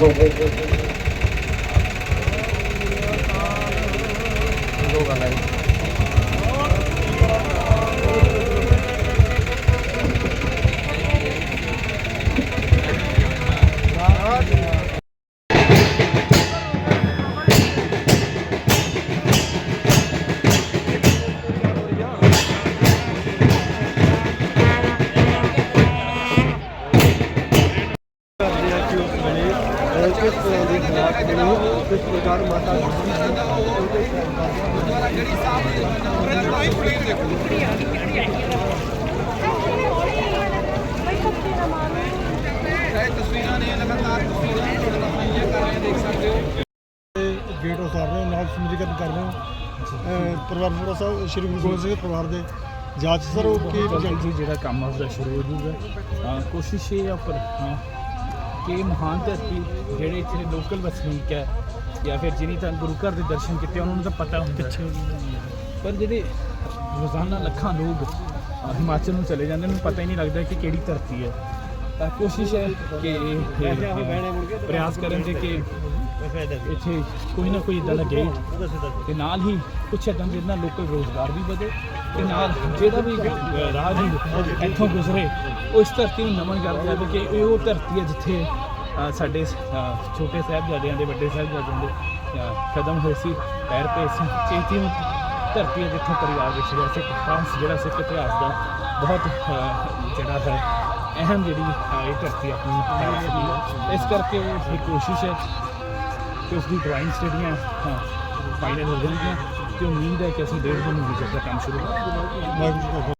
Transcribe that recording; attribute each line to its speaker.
Speaker 1: ਦੋ
Speaker 2: ਕਿਸ ਤਰ੍ਹਾਂ ਦੀ ਖੁਰਾਕ ਮਿਲੀ ਕਿਸ ਪ੍ਰਕਾਰ ਮਾਤਾ ਗੇਟ ਉਤਾਰ ਰਹੇ ਹੋ ਨਾਲ ਸਮਝੀਕਰਨ ਕਰ ਰਹੇ ਹੋ। ਅਹ, ਪਰਿਵਾਰ ਸਾਹਿਬ ਸ਼੍ਰੀ ਗੁਰੂ ਗੋਬਿੰਦ ਸਿੰਘ ਪਰਿਵਾਰ ਦੇ। ਜਾਂਚ ਸਰ ਉਹ ਕੀ
Speaker 3: ਜਿਹੜਾ ਕੰਮ ਆ ਉਸਦਾ ਸ਼ੁਰੂ ਹੋ ਅਹ ਕੋਸ਼ਿਸ਼ ਇਹ ਆ ਪਰ ਹਾਂ, ਕਿ ਮਹਾਨ ਧਰਤੀ ਜਿਹੜੇ ਇੱਥੇ ਦੇ ਲੋਕਲ ਵਸਨੀਕ ਹੈ ਜਾਂ ਫਿਰ ਜਿਨੀ ਤਾਂ ਗੁਰੂ ਘਰ ਦੇ ਦਰਸ਼ਨ ਕੀਤੇ ਉਹਨਾਂ ਨੂੰ ਤਾਂ ਪਤਾ ਹੁੰਦਾ। ਪਰ ਜਿਹੜੇ ਰੋਜ਼ਾਨਾ ਲੱਖਾਂ ਲੋਕ ਹਿਮਾਚਲ ਨੂੰ ਚਲੇ ਜਾਂਦੇ ਨੂੰ ਪਤਾ ਹੀ ਨਹੀਂ ਲੱਗਦਾ ਕਿ ਕਿਹੜੀ ਧਰਤੀ ਹੈ ਤਾਂ ਕੋਸ਼ਿਸ਼ ਹੈ ਕਿ ਪ੍ਰਯਾਸ ਕਰਨ ਦੇ ਕਿ ਇੱਥੇ ਕੋਈ ਨਾ ਕੋਈ ਇਦਾਂ ਦਾ ਗੇਟ ਤੇ ਨਾਲ ਹੀ ਕੁਛ ਇਦਾਂ ਦੇ ਨਾਲ ਲੋਕਲ ਰੋਜ਼ਗਾਰ ਵੀ ਵਧੇ ਤੇ ਨਾਲ ਜਿਹੜਾ ਵੀ ਅਹ, ਰਾਹਗੀਰ ਇੱਥੋਂ ਗੁਜ਼ਰੇ ਉਹ ਇਸ ਧਰਤੀ ਨੂੰ ਨਮਨ ਕਰਦੇ ਜਾਵੇ ਕਿ ਇਹ ਉਹ ਧਰਤੀ ਹੈ ਜਿੱਥੇ ਸਾਡੇ ਛੋਟੇ ਸਾਹਿਬਜ਼ਾਦਿਆਂ ਦੇ ਵੱਡੇ ਸਾਹਿਬਜ਼ਾਦਿਆਂ ਦੇ ਕਦਮ ਹੋਏ ਸੀ ਪੈਰ ਪਏ ਸੀ। ਚੇਤੀ ਨੂੰ ਧਰਤੀ ਹੈ ਜਿੱਥੇ ਪਰਿਵਾਰ ਵਿੱਚ ਰਿਹਾ ਸਿੱਖ ਫਰਾਂਸ ਜਿਹੜਾ ਸਿੱਖ ਇਤਿਹਾਸ ਦਾ ਬਹੁਤ ਜਿਹੜਾ ਹੈ ਅਹਿਮ ਜਿਹੜੀ ਇਹ ਧਰਤੀ ਆਪਣੀ ਹੈ। ਇਸ ਕਰਕੇ ਇਹ ਕੋਸ਼ਿਸ਼ ਹੈ ਕਿ ਉਸ ਦੀ ਡਰਾਇੰਗਸ ਜਿਹੜੀਆਂ ਫਾਈਨਲ ਹੋ ਜਾਣਗੀਆਂ ਤੇ ਉਮੀਦ ਹੈ ਕਿ ਅਸੀਂ ਡੇਢ ਦਿਨ ਵਿੱਚ ਦਾ ਕੰਮ ਸ਼ੁਰੂ ਕਰਾਂਗੇ।